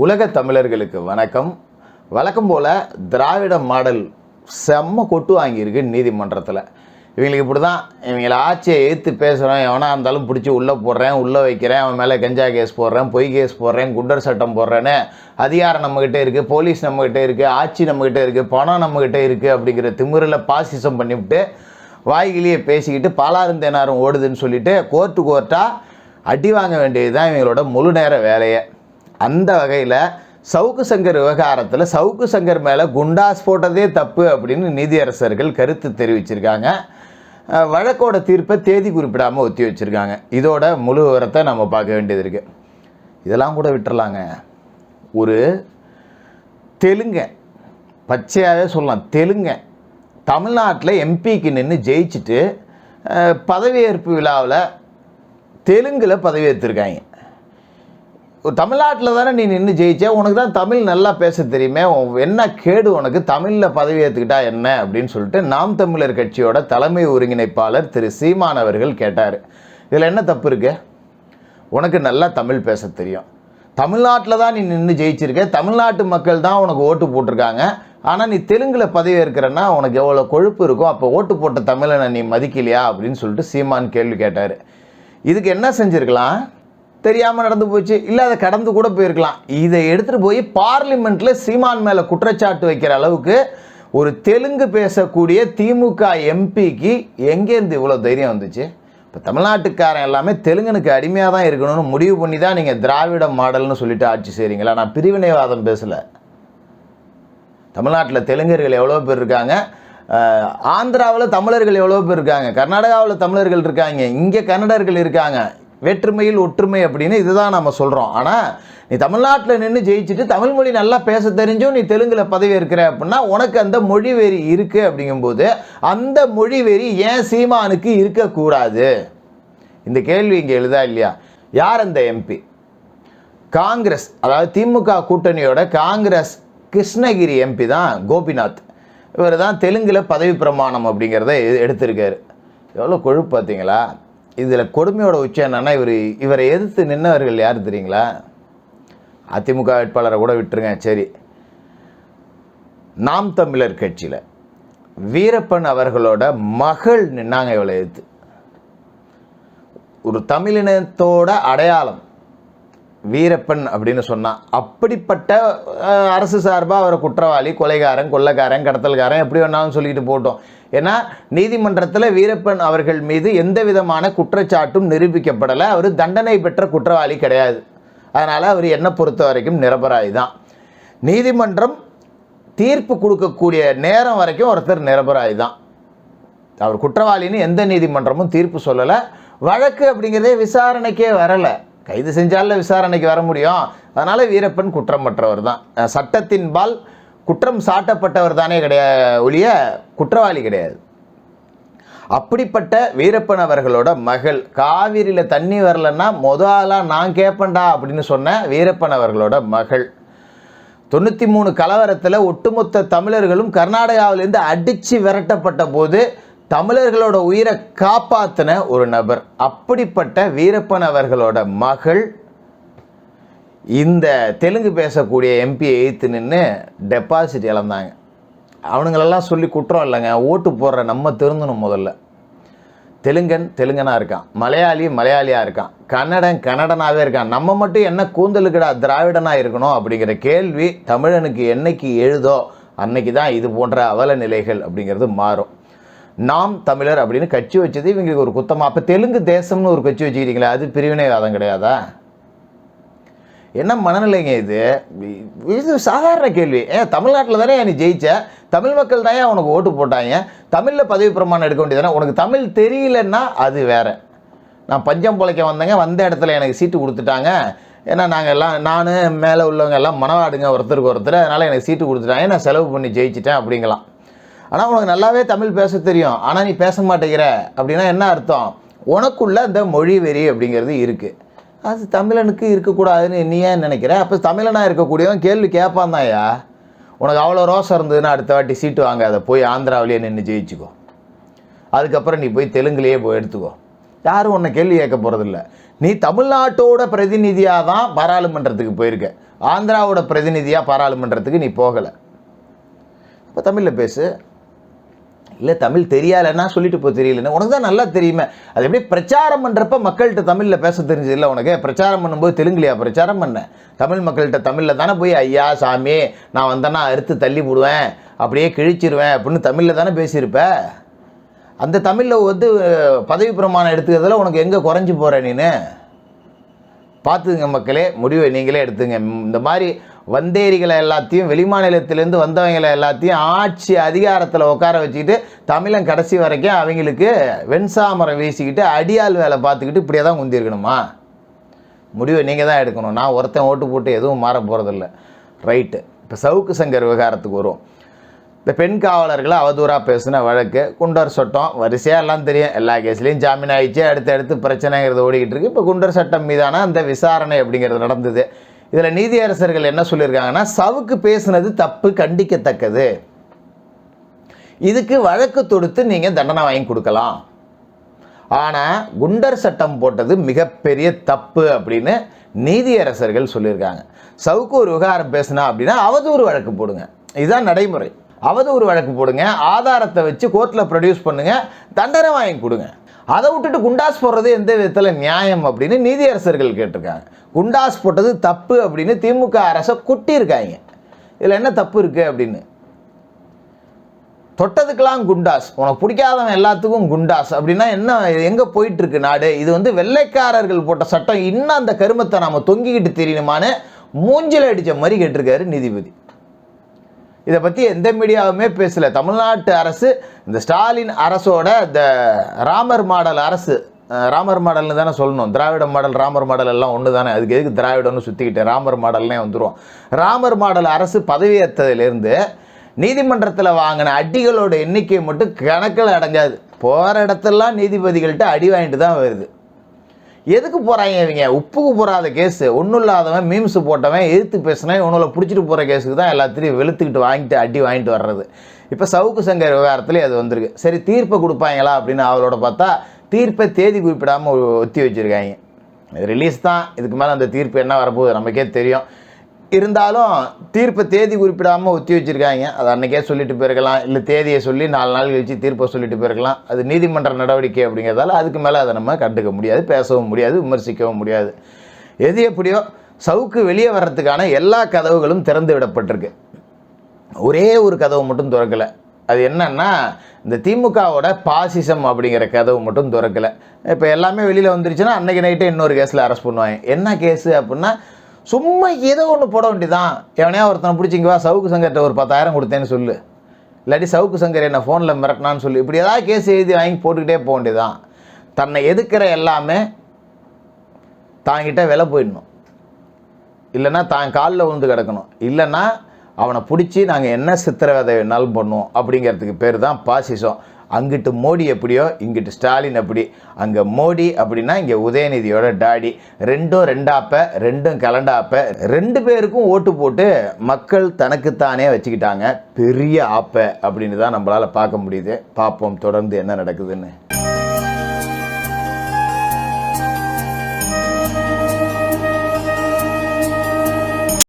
உலக தமிழர்களுக்கு வணக்கம். வழக்கம் போல் திராவிட மாடல் செம்ம கொட்டு வாங்கியிருக்கு நீதிமன்றத்தில். இவங்களுக்கு இப்படி தான் இவங்களை ஆட்சியை எதிர்த்து பேசுகிறோம் எவனா இருந்தாலும் பிடிச்சி உள்ளே போடுறேன் உள்ளே வைக்கிறேன் அவன் மேலே கஞ்சா கேஸ் போடுறேன் பொய் கேஸ் போடுறேன் குண்டர் சட்டம் போடுறேன்னு அதிகாரம் நம்மக்கிட்ட இருக்குது போலீஸ் நம்மக்கிட்ட இருக்குது ஆட்சி நம்மக்கிட்ட இருக்குது பணம் நம்மக்கிட்ட இருக்குது அப்படிங்கிற திமிரில் பாசிசம் பண்ணிவிட்டு வாய்கிலேயே பேசிக்கிட்டு பாலாருந்தேனாரும் ஓடுதுன்னு சொல்லிட்டு கோர்ட்டு கோர்ட்டாக அடி வாங்க வேண்டியது தான் இவங்களோட முழு நேர வேலையை. அந்த வகையில் சவுக்கு சங்கர் விவகாரத்தில் சவுக்கு சங்கர் மேலே குண்டாஸ் போட்டதே தப்பு அப்படின்னு நீதியரசர்கள் கருத்து தெரிவிச்சிருக்காங்க. வழக்கோட தீர்ப்பை தேதி குறிப்பிடாமல் ஒத்தி வச்சுருக்காங்க. இதோட முழு விவரத்தை நம்ம பார்க்க வேண்டியது இருக்குது இதெல்லாம் கூட விட்டுறலாங்க. ஒரு தெலுங்க பச்சையாகவே சொல்லலாம் தெலுங்க. தமிழ்நாட்டில் எம்பிக்கு நின்று ஜெயிச்சுட்டு பதவியேற்பு விழாவில் தெலுங்கில் பதவியேற்றிருக்காங்க தமிழ்நாட்டில் தானே நீ நின்று ஜெயிச்ச? உனக்கு தான் தமிழ் நல்லா பேச தெரியுமே. உன் என்ன கேடு உனக்கு? தமிழில் பதவி ஏற்றுக்கிட்டா என்ன? அப்படின்னு சொல்லிட்டு நாம் தமிழர் கட்சியோட தலைமை ஒருங்கிணைப்பாளர் திரு சீமான் அவர்கள் கேட்டார். இதில் என்ன தப்பு இருக்கு? உனக்கு நல்லா தமிழ் பேச தெரியும். தமிழ்நாட்டில் தான் நீ நின்று ஜெயிச்சிருக்க. தமிழ்நாட்டு மக்கள் தான் உனக்கு ஓட்டு போட்டிருக்காங்க. ஆனால் நீ தெலுங்கில் பதவி ஏற்கிறன்னா உனக்கு எவ்வளோ கொழுப்பு இருக்கும் அப்போ ஓட்டு போட்ட தமிழனை நீ மதிக்கலையா? அப்படின்னு சொல்லிட்டு சீமான் கேள்வி கேட்டார். இதுக்கு என்ன செஞ்சுருக்கலாம்? தெரியாமல் நடந்து போச்சு இல்லை அதை கடந்து கூட போயிருக்கலாம். இதை எடுத்துகிட்டு போய் பார்லிமெண்ட்டில் சீமான் மேலே குற்றச்சாட்டு வைக்கிற அளவுக்கு ஒரு தெலுங்கு பேசக்கூடிய திமுக எம்பிக்கு எங்கேருந்து இவ்வளோ தைரியம் வந்துச்சு? இப்போ தமிழ்நாட்டுக்காரன் எல்லாமே தெலுங்கனுக்கு அடிமையாக தான் இருக்கணும்னு முடிவு பண்ணி தான் நீங்கள் திராவிட மாடல்னு சொல்லிட்டு ஆட்சி செய்கிறீங்களா நான் பிரிவினைவாதம் பேசலை. தமிழ்நாட்டில் தெலுங்கர்கள் எவ்வளோ பேர் இருக்காங்க? ஆந்திராவில் தமிழர்கள் எவ்வளோ பேர் இருக்காங்க? கர்நாடகாவில் தமிழர்கள் இருக்காங்க. இங்கே கன்னடர்கள் இருக்காங்க. வேற்றுமையில் ஒற்றுமை அப்படின்னு இதுதான் நம்ம சொல்கிறோம் ஆனால் நீ தமிழ்நாட்டில் நின்று ஜெயிச்சுட்டு தமிழ் மொழி நல்லா பேச தெரிஞ்சும் நீ தெலுங்கில் பதவி இருக்கிற அப்படின்னா உனக்கு அந்த மொழி வெறி இருக்குது அப்படிங்கும்போது அந்த மொழி வெறி ஏன் சீமானுக்கு இருக்கக்கூடாது இந்த கேள்வி இங்கே எழுதா இல்லையா? யார் அந்த எம்பி காங்கிரஸ் அதாவது திமுக கூட்டணியோட காங்கிரஸ் கிருஷ்ணகிரி எம்பி தான் கோபிநாத். இவர் தான் தெலுங்கில் பதவி பிரமாணம் அப்படிங்கிறத எடுத்திருக்காரு. எவ்வளோ கொழுப்பு பார்த்தீங்களா இதில் கொடுமையோட உச்சம் என்னன்னா இவர் இவரை எதிர்த்து நின்றவர்கள் யார் தெரியுங்களா? அதிமுக வேட்பாளரை கூட விட்டுருங்க சரி. நாம் தமிழர் கட்சியில் வீரப்பன் அவர்களோட மகள் நின்னாங்க இவளை எதிர்த்து. ஒரு தமிழினத்தோட அடையாளம் வீரப்பன் அப்படின்னு சொன்னான் அப்படிப்பட்ட அரசு சார்பாக அவரை குற்றவாளி கொலைகாரன் கொள்ளைக்காரன் கடத்தல்காரன் எப்படி வேணாலும் சொல்லிட்டு போட்டோம். ஏன்னா நீதிமன்றத்தில் வீரப்பன் அவர்கள் மீது எந்த விதமான குற்றச்சாட்டும் நிரூபிக்கப்படலை. அவர் தண்டனை பெற்ற குற்றவாளி கிடையாது. அதனால் அவர் என்னை பொறுத்த வரைக்கும் நிரபராய் தான் நீதிமன்றம் தீர்ப்பு கொடுக்கக்கூடிய நேரம் வரைக்கும் ஒருத்தர் நிரபராய் தான் அவர் குற்றவாளின்னு எந்த நீதிமன்றமும் தீர்ப்பு சொல்லலை. வழக்கு அப்படிங்கிறதே விசாரணைக்கே வரலை. கைது செஞ்சால விசாரணைக்கு வர முடியும். அதனால் வீரப்பன் குற்றமற்றவர் தான் சட்டத்தின்பால் குற்றம் சாட்டப்பட்டவர் தானே கிடையாது ஒழிய குற்றவாளி கிடையாது. அப்படிப்பட்ட வீரப்பன் அவர்களோட மகள் காவிரியில் தண்ணி வரலன்னா மொத ஆளாக நான் கேட்பேன்டா அப்படின்னு சொன்ன வீரப்பன் அவர்களோட மகள். தொண்ணூற்றி மூணு கலவரத்தில் ஒட்டுமொத்த தமிழர்களும் கர்நாடகாவிலேருந்து அடித்து விரட்டப்பட்ட போது தமிழர்களோட உயிரை காப்பாற்றின ஒரு நபர். அப்படிப்பட்ட வீரப்பன் அவர்களோட மகள் இந்த தெலுங்கு பேசக்கூடிய எம்பியை எய்த்து நின்று டெபாசிட் இழந்தாங்க. அவனுங்களெல்லாம் சொல்லி குற்றம் இல்லைங்க. ஓட்டு போடுற நம்ம திருந்தணும் முதல்ல. தெலுங்கன் தெலுங்கனாக இருக்கான். மலையாளி மலையாளியாக இருக்கான். கன்னடன் கன்னடனாகவே இருக்கான். நம்ம மட்டும் என்ன கூந்தலுக்குடா திராவிடனாக இருக்கணும் அப்படிங்கிற கேள்வி தமிழனுக்கு என்னைக்கு எழுதோ அன்னைக்கு தான் இது போன்ற அவல நிலைகள் அப்படிங்கிறது மாறும். நாம் தமிழர் அப்படின்னு கட்சி வச்சது இவங்களுக்கு ஒரு குத்தமாக அப்போ தெலுங்கு தேசம்னு ஒரு கட்சி வச்சுக்கிறீங்களா அது பிரிவினைவாதம் கிடையாதா? என்ன மனநிலைங்க இது? இது சாதாரண கேள்வி. ஏன் தமிழ்நாட்டில் தானே நீ ஜெயிச்ச? தமிழ் மக்கள் தான் உனக்கு ஓட்டு போட்டாங்க? தமிழில் பதவி பிரமாணம் எடுக்க வேண்டியது உனக்கு தமிழ் தெரியலன்னா அது வேற. நான் பஞ்சம் பொழைக்க வந்தேங்க வந்த இடத்துல எனக்கு சீட்டு கொடுத்துட்டாங்க. ஏன்னா நாங்கள் எல்லாம் நான் மேலே உள்ளவங்க எல்லாம் மனவாடுங்க ஒருத்தருக்கு ஒருத்தர். அதனால் எனக்கு சீட்டு கொடுத்துட்டாங்க. நான் செலவு பண்ணி ஜெயிச்சிட்டேன் அப்படிங்கலாம். ஆனால் உனக்கு நல்லாவே தமிழ் பேச தெரியும். ஆனால் நீ பேச மாட்டேங்கிற. அப்படின்னா என்ன அர்த்தம்? உனக்குள்ள இந்த மொழி வெறி அப்படிங்கிறது இருக்குது அது தமிழனுக்கு இருக்கக்கூடாதுன்னு நீ ஏன் நினைக்கிற? அப்போ தமிழனாக இருக்கக்கூடியவன் கேள்வி கேட்பான் தான்யா. உனக்கு அவ்வளோ ரோசம் இருந்ததுன்னா அடுத்த வாட்டி சீட்டு வாங்காத. போய் ஆந்திராவிலேயே நின்று ஜெயிச்சுக்கோ. அதுக்கப்புறம் நீ போய் தெலுங்குலேயே போய் எடுத்துக்கோ. யாரும் உன்னை கேள்வி கேட்க போகிறதில்ல நீ தமிழ்நாட்டோட பிரதிநிதியாக தான் பாராளுமன்றத்துக்கு போயிருக்க. ஆந்திராவோட பிரதிநிதியாக பாராளுமன்றத்துக்கு நீ போகலை. இப்போ தமிழில் பேசு. இல்லை தமிழ் தெரியலைன்னா சொல்லிட்டு போ தெரியலன்னு. உனக்கு தான் நல்லா தெரியுமே. அது எப்படி பிரச்சாரம் பண்ணுறப்ப மக்கள்கிட்ட தமிழில் பேச தெரிஞ்சது இல்லை உனக்கு? பிரச்சாரம் பண்ணும்போது தெலுங்குலையா பிரச்சாரம் பண்ண? தமிழ் மக்கள்கிட்ட தமிழில் தானே போய் ஐயா சாமி நான் வந்தேன்னா அறுத்து தள்ளி போடுவேன். அப்படியே கிழிச்சிருவேன். அப்படின்னு தமிழில் தானே பேசியிருப்ப? அந்த தமிழில் வந்து பதவி பிரமாணம் எடுத்துக்கிறதுல உனக்கு எங்கே குறைஞ்சி போகிற நீனு? பார்த்துங்க மக்களே முடிவை நீங்களே எடுத்துங்க. இந்த மாதிரி வந்தேரிகளை எல்லாத்தையும் வெளிமாநிலத்திலேருந்து வந்தவங்களை எல்லாத்தையும் ஆட்சி அதிகாரத்தில் உட்கார வச்சுக்கிட்டு தமிழன் கடைசி வரைக்கும் அவங்களுக்கு வெண்சாமரம் வீசிக்கிட்டு அடியாள் வேலை பார்த்துக்கிட்டு இப்படியே தான் குந்திருக்கணுமா? முடிவை நீங்கள் தான் எடுக்கணும். நான் ஒருத்தன் ஓட்டு போட்டு எதுவும் மாற போகிறதில்ல ரைட்டு. இப்போ சவுக்கு சங்கர் விவகாரத்துக்கு வரும். இந்த பெண் காவலர்களை அவதூறாக பேசின வழக்கு குண்டர் சட்டம் வரிசையாக எல்லாம் தெரியும். எல்லா கேஸ்லேயும் ஜாமீன் ஆயிடுச்சு அடுத்து அடுத்து பிரச்சனைங்கிறது ஓடிக்கிட்டு இருக்கு. இப்போ குண்டர் சட்டம் மீதான அந்த விசாரணை அப்படிங்கிறது நடந்தது. இதில் நீதியரசர்கள் என்ன சொல்லியிருக்காங்கன்னா சவுக்கு பேசுனது தப்பு கண்டிக்கத்தக்கது. இதுக்கு வழக்கு தொடுத்து நீங்கள் தண்டனை வாங்கி கொடுக்கலாம். ஆனால் குண்டர் சட்டம் போட்டது மிகப்பெரிய தப்பு அப்படின்னு நீதியரசர்கள் சொல்லியிருக்காங்க. சவுக்கு ஒரு விவகாரம் பேசுனா அப்படின்னா அவதூறு வழக்கு போடுங்க. இதுதான் நடைமுறை. அவதூறு வழக்கு போடுங்க. ஆதாரத்தை வச்சு கோர்ட்டில் ப்ரொடியூஸ் பண்ணுங்கள் தண்டனை வாங்கி கொடுங்க. அதை விட்டுட்டு குண்டாஸ் போடுறது எந்த விதத்தில் நியாயம் அப்படின்னு நீதியரசர்கள் கேட்டிருக்காங்க. குண்டாஸ் போட்டது தப்பு அப்படின்னு திமுக அரசை குட்டியிருக்காங்க. இதில் என்ன தப்பு இருக்குது அப்படின்னு? தொட்டதுக்கெல்லாம் குண்டாஸ். உனக்கு பிடிக்காதவன் எல்லாத்துக்கும் குண்டாஸ். அப்படின்னா என்ன எங்கே போயிட்டுருக்கு நாடு? இது வந்து வெள்ளைக்காரர்கள் போட்ட சட்டம். இன்னும் அந்த கருமத்தை நாம் தொங்கிக்கிட்டு தெரியணுமான்னு மூஞ்சில் அடித்த மாதிரி கேட்டிருக்காரு நீதிபதி. இதை பற்றி எந்த மீடியாவுமே பேசல. தமிழ்நாட்டு அரசு இந்த ஸ்டாலின் அரசோட இந்த ராமர் மாடல் அரசு ராமர் மாடல்னு தானே சொல்லணும். திராவிட மாடல் ராமர் மாடல் எல்லாம் ஒன்று தானே. அதுக்கு எதுக்கு திராவிடம்னு சுற்றிக்கிட்டு ராமர் மாடல்னே வந்துடும் ராமர் மாடல் அரசு பதவியேற்றதுலேருந்து நீதிமன்றத்தில் வாங்கின அடிகளோட எண்ணிக்கை மட்டும் கணக்கில் அடைஞ்சாது. போகிற இடத்தெல்லாம் நீதிபதிகள்கிட்ட அடி வாங்கிட்டு தான் வருது. எதுக்கு போகிறாங்க இவங்க? உப்புக்கு போகாத கேஸு. ஒன்றும் இல்லாதவன் மீம்ஸ் போட்டவன் எதிர்த்து பேசினேன் இவனுல பிடிச்சிட்டு போகிற கேஸுக்கு தான் எல்லாத்தையும் வெளுத்துக்கிட்டு வாங்கிட்டு அடி வாங்கிட்டு வர்றது. இப்போ சவுக்கு சங்கர் விவகாரத்துலேயே அது வந்திருக்கு. சரி தீர்ப்பை கொடுப்பாங்களா அப்படின்னு அவளோட பார்த்தா தீர்ப்பை தேதி குறிப்பிடாமல் ஒத்தி வச்சுருக்காங்க. இது ரிலீஸ் தான். இதுக்கு மேலே அந்த தீர்ப்பு என்ன வரப்போகுது நமக்கே தெரியும். இருந்தாலும் தீர்ப்பை தேதி குறிப்பிடாமல் ஒத்தி வச்சுருக்காங்க. அது அன்றைக்கே சொல்லிட்டு போயிருக்கலாம். இல்லை தேதியை சொல்லி நாலு நாள் கழித்து தீர்ப்பை சொல்லிட்டு போயிருக்கலாம். அது நீதிமன்ற நடவடிக்கை அப்படிங்கிறதால அதுக்கு மேலே அதை நம்ம கண்டுக்க முடியாது பேசவும் முடியாது விமர்சிக்கவும் முடியாது. எது எப்படியோ சவுக்கு வெளியே வர்றதுக்கான எல்லா கதவுகளும் திறந்து விடப்பட்டிருக்கு. ஒரே ஒரு கதவு மட்டும் திறக்கலை. அது என்னன்னா இந்த திமுகவோட பாசிசம் அப்படிங்கிற கதவு மட்டும் திறக்கலை. இப்போ எல்லாமே வெளியில் வந்துருச்சுன்னா அன்றைக்கி நைட்டே இன்னொரு கேஸில் அரெஸ்ட் பண்ணுவாங்க. என்ன கேஸு அப்படின்னா சும்மா ஏதோ ஒன்று போட வேண்டியதான் எவனையா ஒருத்தனை பிடிச்சிங்க வா சவுக்கு சங்கர்கிட்ட ஒரு பத்தாயிரம் கொடுத்தேன்னு சொல்லு. இல்லாட்டி சவுக்கு சங்கர் என்னை ஃபோனில் மிரட்டினான்னு சொல்லி. இப்படி ஏதாவது கேஸ் எழுதி வாங்கி போட்டுக்கிட்டே போக வேண்டியதான் தன்னை எதுக்கிற எல்லாமே தாங்கிட்ட விலை போயிடணும். இல்லைன்னா தான் காலில் விழுந்து கிடக்கணும். இல்லைன்னா அவனை பிடிச்சி நாங்கள் என்ன சித்திரவதை வேணாலும் பண்ணுவோம் அப்படிங்கிறதுக்கு பேர் தான் பாசிசம். அங்கிட்டு மோடி எப்படியோ இங்கிட்டு ஸ்டாலின் அப்படி. அங்கே மோடி அப்படின்னா இங்கே உதயநிதியோட டாடி. ரெண்டும் ரெண்டாப்ப ரெண்டும் கலண்டாப்ப. ரெண்டு பேருக்கும் ஓட்டு போட்டு மக்கள் தனக்குத்தானே வச்சுக்கிட்டாங்க. பெரிய ஆப்ப அப்படின்னு தான் நம்மளால் பார்க்க முடியுது. பார்ப்போம் தொடர்ந்து என்ன நடக்குதுன்னு.